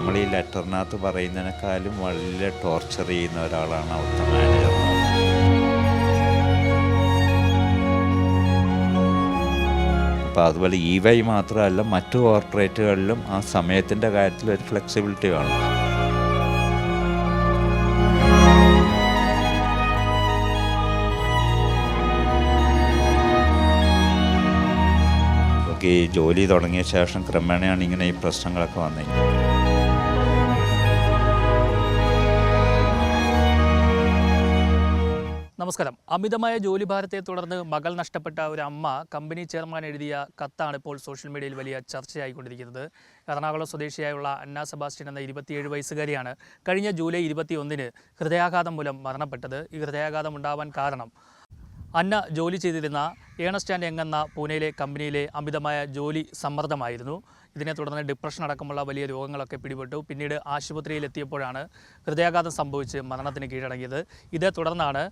നമ്മൾ ഈ ലെറ്ററിനകത്ത് പറയുന്നതിനേക്കാളും വളരെ ടോർച്ചർ ചെയ്യുന്ന ഒരാളാണ് അവിടുത്തെ മാനേജർ അപ്പോൾ അതുപോലെ ഇ വൈ മാത്രമല്ല മറ്റു കോർപ്പറേറ്റുകളിലും ആ സമയത്തിന്റെ കാര്യത്തിൽ ഒരു ഫ്ലെക്സിബിലിറ്റി വേണം. ഈ ജോലി തുടങ്ങിയ ശേഷം ക്രമേണയാണ് ഇങ്ങനെ ഈ പ്രശ്നങ്ങളൊക്കെ വന്നത് നമസ്കാരം. അമിതമായ ജോലിഭാരത്തെ തുടർന്ന് മകൾ നഷ്ടപ്പെട്ട ഒരു അമ്മ കമ്പനി ചെയർമാൻ എഴുതിയ കത്താണ് ഇപ്പോൾ സോഷ്യൽ മീഡിയയിൽ വലിയ ചർച്ചയായിക്കൊണ്ടിരിക്കുന്നത്. എറണാകുളം സ്വദേശിയായുള്ള അന്ന സെബാസ്റ്റ്യൻ എന്ന ഇരുപത്തിയേഴ് വയസ്സുകാരിയാണ് കഴിഞ്ഞ ജൂലൈ ഇരുപത്തിയൊന്നിന് ഹൃദയാഘാതം മൂലം മരണപ്പെട്ടത്. ഈ ഹൃദയാഘാതം ഉണ്ടാവാൻ കാരണം അന്ന ജോലി ചെയ്തിരുന്ന ഏണസ്റ്റ് ആൻഡ് യങ് എന്ന പൂനെയിലെ കമ്പനിയിലെ അമിതമായ ജോലി സമ്മർദ്ദമായിരുന്നു. ഇതിനെ തുടർന്ന് ഡിപ്രഷൻ അടക്കമുള്ള വലിയ രോഗങ്ങളൊക്കെ പിടിപെട്ടു. പിന്നീട് ആശുപത്രിയിൽ എത്തിയപ്പോഴാണ് ഹൃദയാഘാതം സംഭവിച്ച് മരണത്തിന് കീഴടങ്ങിയത്. ഇതേ തുടർന്നാണ്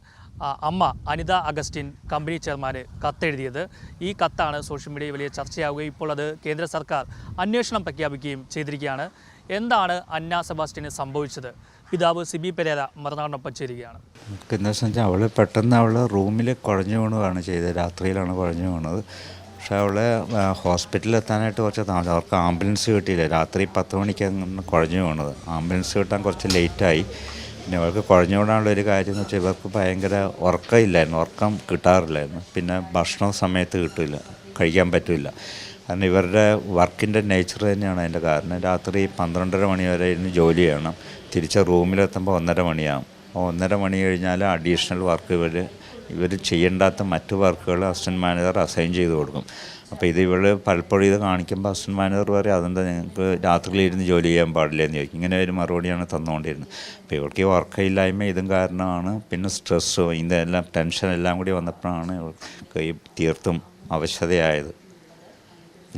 അമ്മ അനിത അഗസ്റ്റിൻ കമ്പനി ചെയർമാന് കത്തെഴുതിയത്. ഈ കത്താണ് സോഷ്യൽ മീഡിയയിൽ വലിയ ചർച്ചയാവുകയും ഇപ്പോൾ അത് കേന്ദ്ര സർക്കാർ അന്വേഷണം പ്രഖ്യാപിക്കുകയും ചെയ്തിരിക്കുകയാണ്. എന്താണ് അന്ന സെബാസ്റ്റ്യന് സംഭവിച്ചത്? പിതാവ് സിബി പെരേര മറുനാടിനൊപ്പം ചേരുകയാണ്. എന്താ വെച്ചാൽ അവൾ പെട്ടെന്ന് അവൾ റൂമിൽ കുഴഞ്ഞു വീണതാണ് ചെയ്തത്. രാത്രിയിലാണ് കുഴഞ്ഞു വീണത്. പക്ഷെ അവളെ ഹോസ്പിറ്റലിൽ എത്താനായിട്ട് കുറച്ച് താമസം അവർക്ക് ആംബുലൻസ് കിട്ടിയില്ല. രാത്രി പത്ത് മണിക്ക് കുഴഞ്ഞു വീണത്. ആംബുലൻസ് കിട്ടാൻ കുറച്ച് ലേറ്റായി. പിന്നെ അവർക്ക് കുഴഞ്ഞു വീണാനുള്ള ഒരു കാര്യം എന്ന് വെച്ചാൽ ഇവർക്ക് ഭയങ്കര ഉറക്കമില്ലായിരുന്നു. ഉറക്കം കിട്ടാറില്ലായിരുന്നു. പിന്നെ ഭക്ഷണം സമയത്ത് കിട്ടില്ല. കഴിക്കാൻ പറ്റില്ല. കാരണം ഇവരുടെ വർക്കിന്റെ നേച്ചർ തന്നെയാണ് അതിന്റെ കാരണം. രാത്രി പന്ത്രണ്ടര മണി വരെ ഇരുന്ന് ജോലി ചെയ്യണം. തിരിച്ച് റൂമിലെത്തുമ്പോൾ ഒന്നര മണിയാകും ഒന്നര മണി കഴിഞ്ഞാൽ അഡീഷണൽ വർക്ക് ഇവർ ഇവർ ചെയ്യേണ്ടാത്ത മറ്റു വർക്കുകൾ അസിസ്റ്റന്റ് മാനേജർ അസൈൻ ചെയ്ത് കൊടുക്കും. അപ്പോൾ ഇത് ഇവൾ പലപ്പോഴും ഇത് കാണിക്കുമ്പോൾ അസിസ്റ്റന്റ് മാനേജർ പറയും അതെന്താ നിങ്ങൾക്ക് രാത്രിയിൽ ഇരുന്ന് ജോലി ചെയ്യാൻ പാടില്ല? എന്ന് ചോദിക്കും. ഇങ്ങനെ ഒരു മറുപടിയാണ് തന്നുകൊണ്ടിരുന്നത് അപ്പോൾ ഇവൾക്ക് ഈ വർക്കില്ലായ്മ ഇതും കാരണമാണ്. പിന്നെ സ്ട്രെസ്സോ ഇതെല്ലാം ടെൻഷൻ എല്ലാം കൂടി വന്നപ്പോഴാണ് ഇവൾക്ക് ഈ തീർത്തും അവശതയായത്.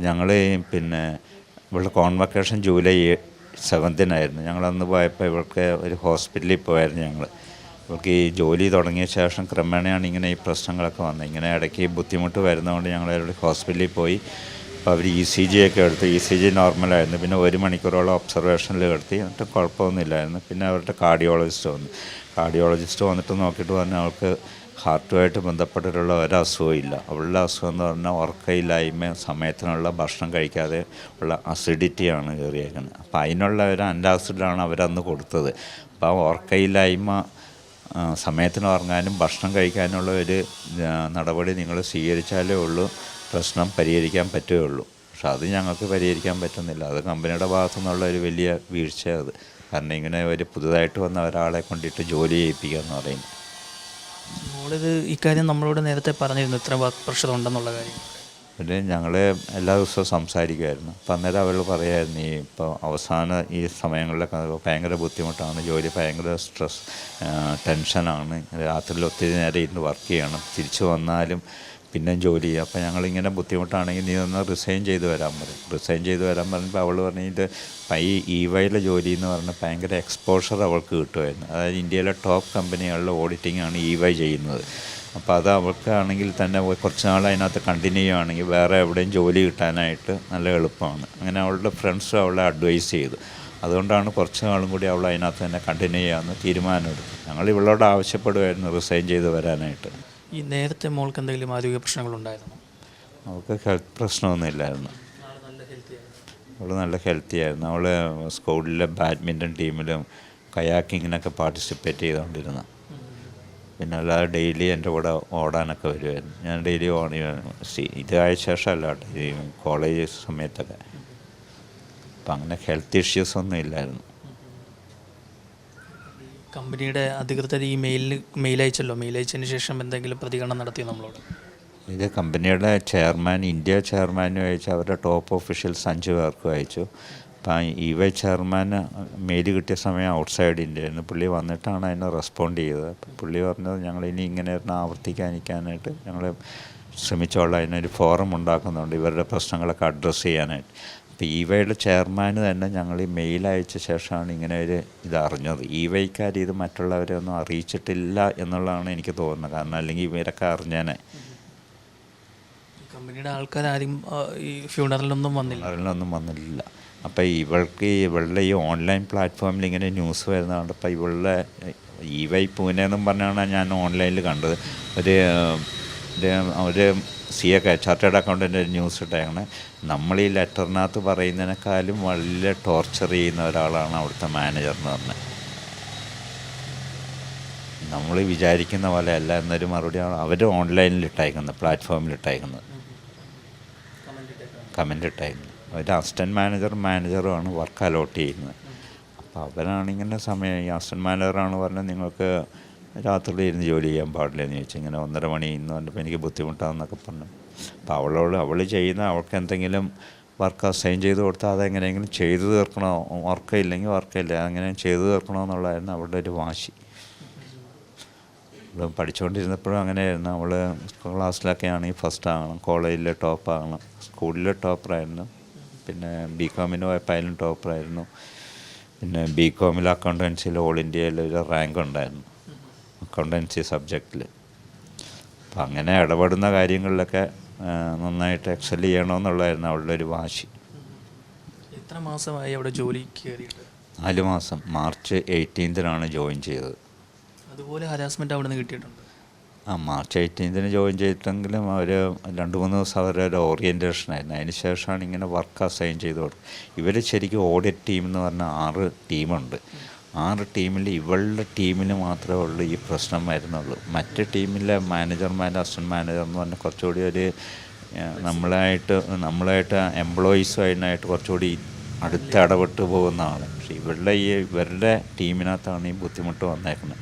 ഞങ്ങൾ പിന്നെ ഇവളുടെ കോൺവക്കേഷൻ ജൂലൈ സെവൻത്തിനായിരുന്നു. ഞങ്ങളന്ന് പോയപ്പോൾ ഇവൾക്ക് ഒരു ഹോസ്പിറ്റലിൽ പോയായിരുന്നു ഞങ്ങൾ ഇവൾക്ക് ഈ ജോലി തുടങ്ങിയ ശേഷം ക്രമേണയാണ് ഇങ്ങനെ ഈ പ്രശ്നങ്ങളൊക്കെ വന്നത്. ഇങ്ങനെ ഇടയ്ക്ക് ബുദ്ധിമുട്ട് വരുന്നതുകൊണ്ട് ഞങ്ങൾ അവരുടെ ഹോസ്പിറ്റലിൽ പോയി. അപ്പോൾ അവർ ഇ സി ജി ഒക്കെ എടുത്തു ഇ സി ജി നോർമലായിരുന്നു പിന്നെ ഒരു മണിക്കൂറോളം ഒബ്സർവേഷനിൽ കിടത്തി. എന്നിട്ട് കുഴപ്പമൊന്നുമില്ലായിരുന്നു. പിന്നെ അവരുടെ കാർഡിയോളജിസ്റ്റ് വന്നു. കാർഡിയോളജിസ്റ്റ് വന്നിട്ട് നോക്കിയിട്ട് പറഞ്ഞു അവൾക്ക് ഹാർട്ടുമായിട്ട് ബന്ധപ്പെട്ടിട്ടുള്ള ഒരസുഖവും ഇല്ല അവളുടെ അസുഖം എന്ന് പറഞ്ഞാൽ ഉറക്കയില്ലായ്മ സമയത്തിനുള്ള ഭക്ഷണം കഴിക്കാതെ ഉള്ള അസിഡിറ്റിയാണ് കയറിയേക്കുന്നത്. അപ്പം അതിനുള്ള ഒരു അന്റാസിഡാണ് അവരന്ന് കൊടുത്തത്. അപ്പോൾ ആ ഉറക്കയില്ലായ്മ സമയത്തിന് ഉറങ്ങാനും ഭക്ഷണം കഴിക്കാനുള്ള ഒരു നടപടി നിങ്ങൾ സ്വീകരിച്ചാലേ ഉള്ളൂ. പ്രശ്നം പരിഹരിക്കാൻ പറ്റുകയുള്ളൂ പക്ഷെ അത് ഞങ്ങൾക്ക് പരിഹരിക്കാൻ പറ്റുന്നില്ല. അത് കമ്പനിയുടെ ഭാഗത്തു നിന്നുള്ള ഒരു വലിയ വീഴ്ചയാണ് അത്. കാരണം ഇങ്ങനെ ഒരു പുതുതായിട്ട് വന്ന ഒരാളെ കൊണ്ടിട്ട് ജോലി ചെയ്യിപ്പിക്കുക എന്ന് പറയുന്നത്. മോളിത് ഇക്കാര്യം നമ്മളോട് നേരത്തെ പറഞ്ഞിരുന്നു ഇത്ര വർക്ക് പ്രഷർ ഉണ്ടെന്നുള്ള കാര്യം. പിന്നെ ഞങ്ങൾ എല്ലാ ദിവസവും സംസാരിക്കുമായിരുന്നു അപ്പം അന്നേരം അവൾ പറയായിരുന്നു ഈ ഇപ്പോൾ അവസാന ഈ സമയങ്ങളിലൊക്കെ ഭയങ്കര ബുദ്ധിമുട്ടാണ് ജോലി ഭയങ്കര സ്ട്രെസ് ടെൻഷനാണ് രാത്രിയിൽ ഒത്തിരി നേരം ഇരുന്ന് വർക്ക് ചെയ്യണം തിരിച്ചു വന്നാലും പിന്നെ ജോലി ചെയ്യുക. അപ്പോൾ ഞങ്ങളിങ്ങനെ ബുദ്ധിമുട്ടാണെങ്കിൽ നീ ഒന്ന് റിസൈൻ ചെയ്ത് വരാൻ പറയും. റിസൈൻ ചെയ്ത് വരാൻ പറഞ്ഞപ്പോൾ അവൾ പറഞ്ഞു ഈ ഇ വൈയിലെ ജോലി എന്ന് പറഞ്ഞാൽ ഭയങ്കര എക്സ്പോഷർ അവൾക്ക് കിട്ടുമായിരുന്നു അതായത് ഇന്ത്യയിലെ ടോപ്പ് കമ്പനികളിലെ ഓഡിറ്റിംഗ് ആണ് ഇ വൈ ചെയ്യുന്നത്. അപ്പോൾ അത് അവൾക്കാണെങ്കിൽ തന്നെ കുറച്ച് നാൾ അതിനകത്ത് കണ്ടിന്യൂ ചെയ്യുകയാണെങ്കിൽ വേറെ എവിടെയും ജോലി കിട്ടാനായിട്ട് നല്ല എളുപ്പമാണ്. അങ്ങനെ അവളുടെ ഫ്രണ്ട്സും അവളെ അഡ്വൈസ് ചെയ്തു. അതുകൊണ്ടാണ് കുറച്ച് നാളും കൂടി അവൾ അതിനകത്ത് തന്നെ കണ്ടിന്യൂ ചെയ്യാമെന്ന് തീരുമാനമെടുത്തു ഞങ്ങൾ ഇവളോട് ആവശ്യപ്പെടുമായിരുന്നു റിസൈൻ ചെയ്ത് വരാനായിട്ട്. ഈ നേരത്തെ മോൾക്ക് എന്തെങ്കിലും ആരോഗ്യ പ്രശ്നങ്ങളുണ്ടായിരുന്നു? അവൾക്ക് ഹെൽത്ത് പ്രശ്നമൊന്നും ഇല്ലായിരുന്നു നല്ല ഹെൽത്തി അവൾ നല്ല ഹെൽത്തി ആയിരുന്നു. അവൾ സ്കൂളിലെ ബാഡ്മിന്റൺ ടീമിലും കയാക്കിങ്ങിനൊക്കെ പാർട്ടിസിപ്പേറ്റ് ചെയ്തുകൊണ്ടിരുന്നു പിന്നെ അല്ലാതെ ഡെയിലി എന്റെ കൂടെ ഓടാനൊക്കെ വരുമായിരുന്നു ഞാൻ ഡെയിലി ഓടി ഇതായ ശേഷമല്ല കേട്ടോ ഈ കോളേജ് സമയത്തൊക്കെ. അപ്പം അങ്ങനെ ഹെൽത്ത് ഇഷ്യൂസ് ഒന്നും ഇല്ലായിരുന്നു. കമ്പനിയുടെ അധികൃതർ ഈ മെയിലിന് മെയിൽ അയച്ചല്ലോ. മെയിൽ അയച്ചതിന് ശേഷം എന്തെങ്കിലും പ്രതികരണം നടത്തി നമ്മളോട്? ഇത് കമ്പനിയുടെ ചെയർമാൻ ഇന്ത്യ ചെയർമാനും അയച്ചു അവരുടെ ടോപ്പ് ഒഫീഷ്യൽസ് അഞ്ച് പേർക്കും അയച്ചു. അപ്പം ഇ വൈ ചെയർമാൻ മെയിൽ കിട്ടിയ സമയം ഔട്ട് സൈഡ് ഇന്ത്യയായിരുന്നു പുള്ളി വന്നിട്ടാണ് അതിനെ റെസ്പോണ്ട് ചെയ്തത്. പുള്ളി പറഞ്ഞത് ഞങ്ങൾ ഇനി ഇങ്ങനെ ഇരുന്ന് ആവർത്തിക്കാനിരിക്കാനായിട്ട് ഞങ്ങൾ ശ്രമിച്ചോളാം. അതിനൊരു ഫോറം ഉണ്ടാക്കുന്നുണ്ട്. ഇവരുടെ പ്രശ്നങ്ങളൊക്കെ അഡ്രസ്സ് ചെയ്യാനായിട്ട്. അപ്പോൾ ഇ വൈയുടെ ചെയർമാന് തന്നെ ഞങ്ങൾ ഈ മെയിൽ അയച്ച ശേഷമാണ് ഇങ്ങനെ ഒരു ഇത് അറിഞ്ഞത്. ഇ വൈക്കാർ ഇത് മറ്റുള്ളവരെ ഒന്നും അറിയിച്ചിട്ടില്ല എന്നുള്ളതാണ് എനിക്ക് തോന്നുന്നത്. കാരണം അല്ലെങ്കിൽ ഇവരൊക്കെ അറിഞ്ഞേനെ. കമ്പനിയുടെ ആൾക്കാരും ഈ ഫ്യൂണറിലൊന്നും വന്നില്ല. അതിലൊന്നും വന്നില്ല അപ്പോൾ ഇവൾക്ക് ഈ ഇവളുടെ ഈ ഓൺലൈൻ പ്ലാറ്റ്ഫോമിൽ ഇങ്ങനെ ന്യൂസ് വരുന്നതുകൊണ്ട് അപ്പോൾ ഇവളുടെ ഇ വൈ പൂനെ എന്നും പറഞ്ഞാണ് ഞാൻ ഓൺലൈനിൽ കണ്ടത്. ഒരു ഒരു C A chartered accountant news ഇട്ടേക്കണേ. നമ്മൾ ഈ ലെറ്ററിനകത്ത് പറയുന്നതിനേക്കാളും വലിയ ടോർച്ചർ ചെയ്യുന്ന ഒരാളാണ് അവിടുത്തെ മാനേജർ എന്ന് പറഞ്ഞത് നമ്മൾ വിചാരിക്കുന്ന പോലെ അല്ല എന്നൊരു മറുപടിയാണ് അവർ ഓൺലൈനിൽ ഇട്ടയക്കുന്നത് പ്ലാറ്റ്ഫോമിൽ ഇട്ടയക്കുന്നത് കമന്റ് ഇട്ടയക്കുന്നത് ഒരു അസിസ്റ്റന്റ് മാനേജർ മാനേജറുമാണ് വർക്ക് അലോട്ട് ചെയ്യുന്നത്. അപ്പോൾ അവരാണിങ്ങനെ സമയം ഈ അസിസ്റ്റന്റ് മാനേജറാണ് പറഞ്ഞാൽ നിങ്ങൾക്ക് രാത്രി ഇരുന്ന് ജോലി ചെയ്യാൻ പാടില്ല എന്ന് ചോദിച്ചു. ഇങ്ങനെ ഒന്നര മണി ഇന്ന് പറഞ്ഞപ്പോൾ എനിക്ക് ബുദ്ധിമുട്ടാണെന്നൊക്കെ പറഞ്ഞു. അപ്പോൾ അവളോട് അവൾ ചെയ്യുന്ന അവൾക്ക് എന്തെങ്കിലും വർക്ക് അസൈൻ ചെയ്ത് കൊടുത്താൽ അതെങ്ങനെയെങ്കിലും ചെയ്തു തീർക്കണോ? വർക്ക് ഇല്ലെങ്കിൽ വർക്കില്ല അങ്ങനെ ചെയ്തു തീർക്കണോ എന്നുള്ളതായിരുന്നു അവളുടെ ഒരു വാശി. അവൾ പഠിച്ചുകൊണ്ടിരുന്നപ്പോഴും അങ്ങനെയായിരുന്നു. അവൾ ക്ലാസ്സിലൊക്കെ ആണെങ്കിൽ ഫസ്റ്റ് ആകണം കോളേജിലെ ടോപ്പ് ആകണം സ്കൂളിൽ ടോപ്പറായിരുന്നു പിന്നെ ബി കോമിന് പോയപ്പോൾ അതിലും ടോപ്പറായിരുന്നു പിന്നെ ബി കോമിൽ അക്കൗണ്ടൻസിയിൽ ഓൾ ഇന്ത്യയിൽ ഒരു റാങ്ക് ഉണ്ടായിരുന്നു. അക്കൗണ്ടൻസി സബ്ജക്റ്റിൽ അപ്പം അങ്ങനെ ഇടപെടുന്ന കാര്യങ്ങളിലൊക്കെ നന്നായിട്ട് എക്സൽ ചെയ്യണമെന്നുള്ളതായിരുന്നു അവളുടെ ഒരു വാശി. എത്ര മാസമായി അവിടെ ജോലി കയറിയിട്ട്? നാല് മാസം. മാർച്ച് എയ്റ്റീൻത്തിനാണ് ജോയിൻ ചെയ്തത്. അതുപോലെ ഹരാസ്മെന്റ് അവിടെ നിന്ന് കിട്ടിയിട്ടുണ്ട്. ആ മാർച്ച് എയ്റ്റീൻത്തിന് ജോയിൻ ചെയ്തിട്ടെങ്കിലും അവർ രണ്ട് മൂന്ന് ദിവസം അവരുടെ ഒരു ഓറിയന്റേഷൻ ആയിരുന്നു. അതിന് ശേഷമാണ് ഇങ്ങനെ വർക്ക് അസൈൻ ചെയ്ത് കൊടുക്കുക ഇവർ ശരിക്കും ഓഡിറ്റ് ടീം എന്ന് പറഞ്ഞാൽ ആറ് ടീമുണ്ട് ആറ് ടീമിൽ ഇവളുടെ ടീമിന് മാത്രമേ ഉള്ളൂ ഈ പ്രശ്നം വരുന്നുള്ളൂ. മറ്റ് ടീമിലെ മാനേജർമാർ അസിസ്റ്റന്റ് മാനേജർ എന്ന് പറഞ്ഞാൽ കുറച്ചുകൂടി ഒരു നമ്മളായിട്ട് നമ്മളായിട്ട് എംപ്ലോയീസുമായിട്ട് കുറച്ചുകൂടി അടുത്ത് ഇടപെട്ട് പോകുന്ന ആൾ. പക്ഷേ ഇവളുടെ ഈ ഇവരുടെ ടീമിനകത്താണ് ഈ ബുദ്ധിമുട്ട് വന്നേക്കുന്നത്.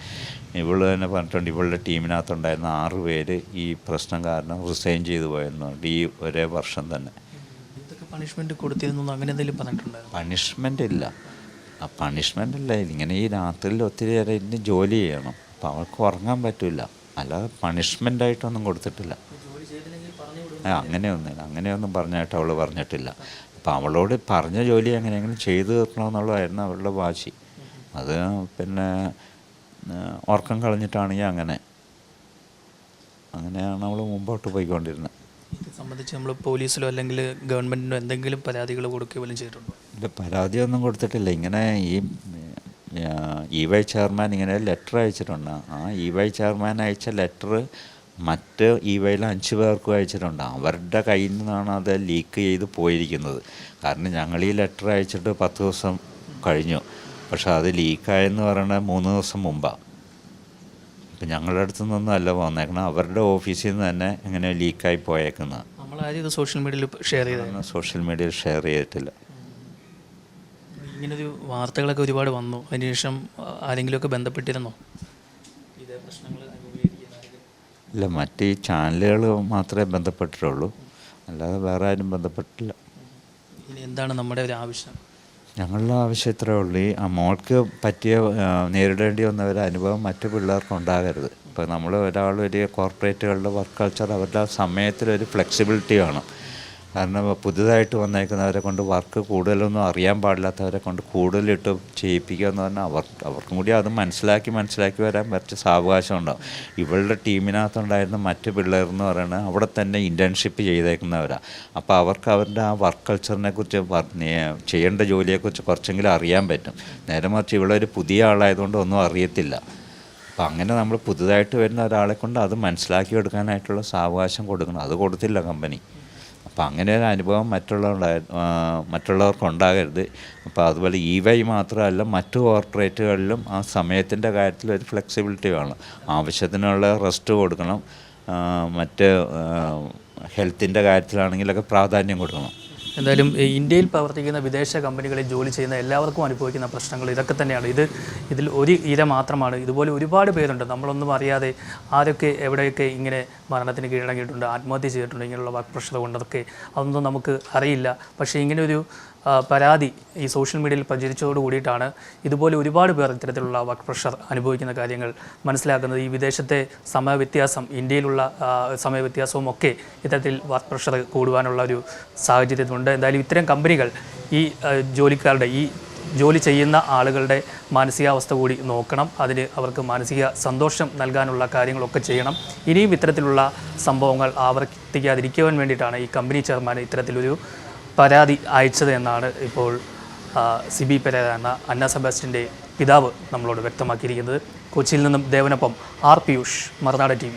ഇവൾ തന്നെ പറഞ്ഞിട്ടുണ്ട് ഇവളുടെ ടീമിനകത്തുണ്ടായിരുന്ന ആറ് പേര് ഈ പ്രശ്നം കാരണം റിസൈൻ ചെയ്തു പോയിരുന്നു ഈ ഒരേ വർഷം തന്നെ. പണിഷ്മെന്റ് കൊടുത്തിരുന്നു അങ്ങനെ എന്തെങ്കിലും പറഞ്ഞിട്ടുണ്ടായിരുന്നു? പണിഷ്മെന്റ് ഇല്ല. ആ പണിഷ്മെന്റ് അല്ല ഇങ്ങനെ ഈ രാത്രിയിൽ ഒത്തിരി നേരം ഇരുന്ന് ജോലി ചെയ്യണം. അപ്പം അവൾക്ക് ഉറങ്ങാൻ പറ്റില്ല അല്ലാതെ പണിഷ്മെന്റ് ആയിട്ടൊന്നും കൊടുത്തിട്ടില്ല. അങ്ങനെയൊന്നുമില്ല. അങ്ങനെയൊന്നും പറഞ്ഞായിട്ട് അവൾ പറഞ്ഞിട്ടില്ല. അപ്പോൾ അവളോട് പറഞ്ഞ ജോലി എങ്ങനെയെങ്കിലും ചെയ്തു തീർക്കണമെന്നുള്ളതായിരുന്നു അവളുടെ വാശി. അത് പിന്നെ ഉറക്കം കളഞ്ഞിട്ടാണെങ്കിൽ അങ്ങനെ. അങ്ങനെയാണ് അവൾ മുമ്പോട്ട് പോയിക്കൊണ്ടിരുന്നത്. സംബന്ധിച്ച് നമ്മൾ പോലീസിലോ അല്ലെങ്കിൽ ഗവൺമെന്റിനോ എന്തെങ്കിലും പരാതികൾ കൊടുക്കുകയോ വല്ലതും ചെയ്തിട്ടുണ്ടോ? ഇല്ല പരാതിയൊന്നും കൊടുത്തിട്ടില്ല. ഇങ്ങനെ ഈ ഇ വൈ ചെയർമാൻ ഇങ്ങനെ ലെറ്റർ അയച്ചിട്ടുണ്ട്. ആ ഇ വൈ ചെയർമാൻ അയച്ച ലെറ്റർ മറ്റ് ഇ വൈയിൽ അഞ്ച് പേർക്കും അയച്ചിട്ടുണ്ട്. അവരുടെ കയ്യിൽ നിന്നാണ് അത് ലീക്ക് ചെയ്ത് പോയിരിക്കുന്നത്. കാരണം ഞങ്ങൾ ഈ ലെറ്റർ അയച്ചിട്ട് പത്ത് ദിവസം കഴിഞ്ഞു. പക്ഷേ അത് ലീക്കായെന്ന് പറയുന്നത് മൂന്ന് ദിവസം മുമ്പാണ് ഇപ്പം ഞങ്ങളുടെ അടുത്തു നിന്നും അല്ല വന്നേക്കണം അവരുടെ ഓഫീസിൽ നിന്ന് തന്നെ ഇങ്ങനെ ലീക്കായി പോയേക്കുന്നത് നമ്മളാരും ഇത് സോഷ്യൽ മീഡിയയിൽ ഷെയർ ചെയ്തായിരുന്നു സോഷ്യൽ മീഡിയയിൽ ഷെയർ ചെയ്തിട്ടില്ല. ഇങ്ങനൊരു വാർത്തകളൊക്കെ ഒരുപാട് വന്നു. അതിനുശേഷം ആരെങ്കിലുമൊക്കെ ബന്ധപ്പെട്ടിരുന്നോ? ഇതേ പ്രശ്നങ്ങൾ ഇല്ല മറ്റ് ഈ ചാനലുകൾ മാത്രമേ ബന്ധപ്പെട്ടിട്ടുള്ളൂ. അല്ലാതെ വേറെ ആരും ബന്ധപ്പെട്ടില്ല ഇനി എന്താണ് നമ്മുടെ ഒരു ആവശ്യം ഞങ്ങളുടെ ആവശ്യം ഇത്രേ ഉള്ളൂ. ആ മോൾക്ക് പറ്റിയ നേരിടേണ്ടി വന്ന ഒരു അനുഭവം മറ്റു പിള്ളേർക്ക് ഉണ്ടാകരുത്. ഇപ്പോൾ നമ്മൾ ഒരാൾ ഒരു കോർപ്പറേറ്റുകളുടെ വർക്ക് കൾച്ചർ അവരുടെ സമയത്തിലൊരു ഫ്ലെക്സിബിലിറ്റി വേണം. കാരണം പുതുതായിട്ട് വന്നേക്കുന്നവരെ കൊണ്ട് വർക്ക് കൂടുതലൊന്നും അറിയാൻ പാടില്ലാത്തവരെ കൊണ്ട് കൂടുതലിട്ട് ചെയ്യിപ്പിക്കുക എന്ന് പറഞ്ഞാൽ അവർ അവർക്കും കൂടി അത് മനസ്സിലാക്കി മനസ്സിലാക്കി വരാൻ കുറച്ച് സാവകാശം ഉണ്ടാവും. ഇവളുടെ ടീമിനകത്തുണ്ടായിരുന്ന മറ്റ് പിള്ളേർ എന്ന് പറയുന്നത് അവിടെ തന്നെ ഇന്റേൺഷിപ്പ് ചെയ്തേക്കുന്നവരാണ് അപ്പോൾ അവർക്ക് അവരുടെ ആ വർക്ക് കൾച്ചറിനെ കുറിച്ച് ചെയ്യേണ്ട ജോലിയെക്കുറിച്ച് കുറച്ചെങ്കിലും അറിയാൻ പറ്റും. നേരെ മറിച്ച് ഇവളൊരു പുതിയ ആളായതുകൊണ്ട് ഒന്നും അറിയത്തില്ല. അപ്പോൾ അങ്ങനെ നമ്മൾ പുതുതായിട്ട് വരുന്ന ഒരാളെ കൊണ്ട് അത് മനസ്സിലാക്കി എടുക്കാനായിട്ടുള്ള സാവകാശം കൊടുക്കണം. അത് കൊടുത്തില്ല കമ്പനി. അപ്പോൾ അങ്ങനെ ഒരു അനുഭവം മറ്റുള്ളവരുണ്ടായ മറ്റുള്ളവർക്ക് ഉണ്ടാകരുത് അപ്പോൾ അതുപോലെ ഇ വൈ മാത്രമല്ല മറ്റു കോർപ്പറേറ്റുകളിലും ആ സമയത്തിന്റെ കാര്യത്തിൽ ഒരു ഫ്ലെക്സിബിലിറ്റി വേണം. ആവശ്യത്തിനുള്ള റെസ്റ്റ് കൊടുക്കണം. മറ്റ് ഹെൽത്തിന്റെ കാര്യത്തിലാണെങ്കിലൊക്കെ പ്രാധാന്യം കൊടുക്കണം. എന്തായാലും ഇന്ത്യയിൽ പ്രവർത്തിക്കുന്ന വിദേശ കമ്പനികളിൽ ജോലി ചെയ്യുന്ന എല്ലാവർക്കും അനുഭവിക്കുന്ന പ്രശ്നങ്ങൾ ഇതൊക്കെ തന്നെയാണ്. ഇത് ഇതിൽ ഒരു ഇര മാത്രമാണ്. ഇതുപോലെ ഒരുപാട് പേരുണ്ട്. നമ്മളൊന്നും അറിയാതെ ആരൊക്കെ എവിടെയൊക്കെ ഇങ്ങനെ മരണത്തിന് കീഴടങ്ങിയിട്ടുണ്ട് ആത്മഹത്യ ചെയ്തിട്ടുണ്ട് ഇങ്ങനെയുള്ള വർക്ക് പ്രഷർ കൊണ്ടതൊക്കെ അതൊന്നും നമുക്ക് അറിയില്ല. പക്ഷേ ഇങ്ങനെ ഒരു പരാതി ഈ സോഷ്യൽ മീഡിയയിൽ പ്രചരിച്ചതോട് കൂടിയിട്ടാണ് ഇതുപോലെ ഒരുപാട് പേർ ഇത്തരത്തിലുള്ള വർക്ക് പ്രഷർ അനുഭവിക്കുന്ന കാര്യങ്ങൾ മനസ്സിലാക്കുന്നത്. ഈ വിദേശത്തെ സമയവ്യത്യാസം ഇന്ത്യയിലുള്ള സമയവ്യത്യാസവും ഒക്കെ ഇത്തരത്തിൽ വർക്ക് പ്രഷർ കൂടുവാനുള്ള ഒരു സാഹചര്യമുണ്ട് എന്തായാലും ഇത്തരം കമ്പനികൾ ഈ ജോലിക്കാരുടെ ഈ ജോലി ചെയ്യുന്ന ആളുകളുടെ മാനസികാവസ്ഥ കൂടി നോക്കണം. അതിന് അവർക്ക് മാനസിക സന്തോഷം നൽകാനുള്ള കാര്യങ്ങളൊക്കെ ചെയ്യണം. ഇനിയും ഇത്തരത്തിലുള്ള സംഭവങ്ങൾ ആവർത്തിക്കാതിരിക്കുവാൻ വേണ്ടിയിട്ടാണ് ഈ കമ്പനി ചെയർമാൻ ഇത്തരത്തിലൊരു പരാതി അയച്ചത് എന്നാണ് ഇപ്പോൾ സിബി പെരേര എന്ന അന്ന സെബാസ്റ്റിന്റെ പിതാവ് നമ്മളോട് വ്യക്തമാക്കിയിരിക്കുന്നത്. കൊച്ചിയിൽ നിന്നും ദേവനൊപ്പം ആർ പിയൂഷ് മറുനാട് ടി